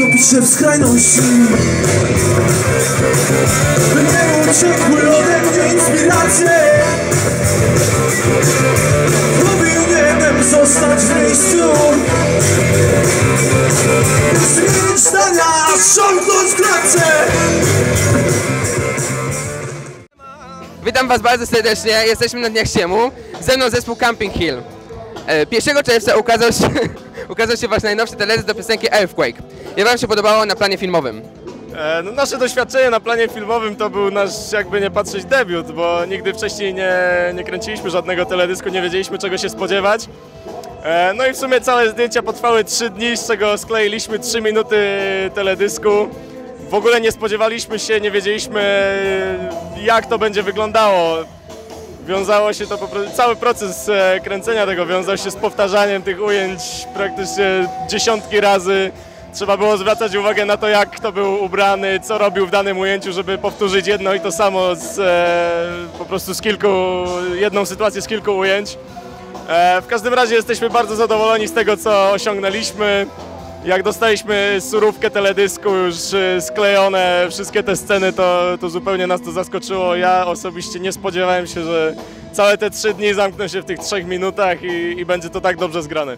topić się w skrajności. Nie uciekły ode mnie inspiracje. Powinienem zostać w miejscu. Zmienić zdania, wsiąknąć klatce Witam Was bardzo serdecznie, jesteśmy na Dniach Siemu, ze mną zespół Camping Hill. E, 1 czerwca ukazał się, ukazał się Wasz najnowszy teledysk do piosenki Earthquake. Jak Wam się podobało na planie filmowym? E, No, nasze doświadczenie na planie filmowym to był nasz, jakby nie patrzeć, debiut, bo nigdy wcześniej nie, nie kręciliśmy żadnego teledysku, nie wiedzieliśmy czego się spodziewać. E, No i w sumie całe zdjęcia potrwały 3 dni, z czego skleiliśmy 3 minuty teledysku. W ogóle nie spodziewaliśmy się, nie wiedzieliśmy jak to będzie wyglądało. Wiązało się to cały proces e, kręcenia tego wiązał się z powtarzaniem tych ujęć praktycznie dziesiątki razy. Trzeba było zwracać uwagę na to, jak kto był ubrany, co robił w danym ujęciu, żeby powtórzyć jedno i to samo z, e, po prostu z kilku, jedną sytuację z kilku ujęć. E, w każdym razie jesteśmy bardzo zadowoleni z tego, co osiągnęliśmy. Jak dostaliśmy surówkę teledysku, już e, sklejone wszystkie te sceny, to, to zupełnie nas to zaskoczyło. Ja osobiście nie spodziewałem się, że całe te trzy dni zamkną się w tych trzech minutach i, i będzie to tak dobrze zgrane.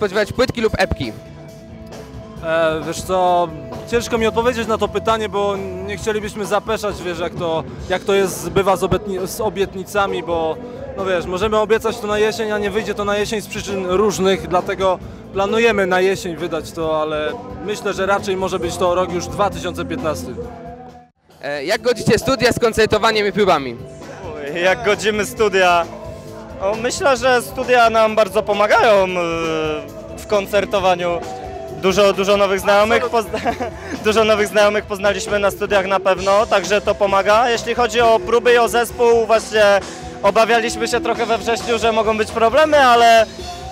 Spodziewać płytki lub epki? E, wiesz co, ciężko mi odpowiedzieć na to pytanie, bo nie chcielibyśmy zapeszać, wiesz, jak to, jak to jest, bywa z, obietni- z obietnicami, bo no wiesz, możemy obiecać to na jesień, a nie wyjdzie to na jesień z przyczyn różnych, dlatego planujemy na jesień wydać to, ale myślę, że raczej może być to rok już 2015. E, Jak godzicie studia z koncertowaniem i próbami? jak godzimy studia. O, myślę, że studia nam bardzo pomagają e, w koncertowaniu. Dużo, dużo nowych znajomych pozna... dużo nowych znajomych poznaliśmy na studiach na pewno, także to pomaga. Jeśli chodzi o próby i o zespół, właśnie obawialiśmy się trochę we wrześniu, że mogą być problemy, ale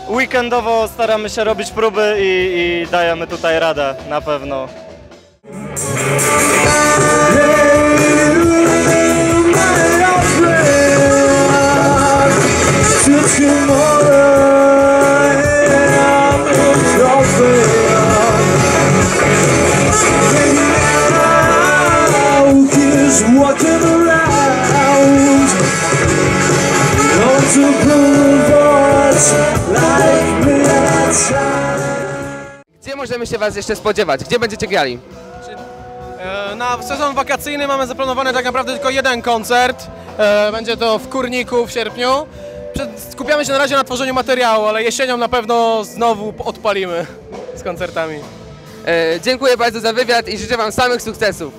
weekendowo staramy się robić próby i, i dajemy tutaj radę na pewno. Gdzie możemy się Was jeszcze spodziewać? Gdzie będziecie grali? Na sezon wakacyjny mamy zaplanowany tak naprawdę tylko jeden koncert. E, Będzie to w Kurniku w sierpniu. Skupiamy się na razie na tworzeniu materiału, ale jesienią na pewno znowu odpalimy z koncertami. E, Dziękuję bardzo za wywiad i życzę Wam samych sukcesów.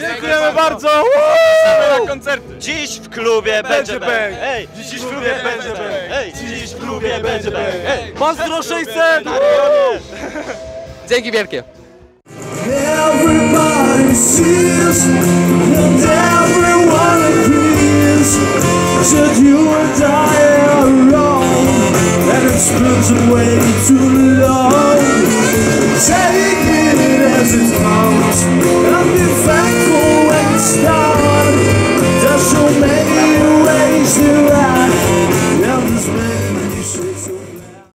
Dziękujemy bardzo! na koncerty! Dziś w klubie będzie bang. bang! Ej, dziś w klubie będzie bang! Ej, dziś w klubie będzie bang! Ej, Pozdro 600! Dzięki wielkie. Everybody sees and everyone agrees that you screws away too long Take it as it comes And be fine.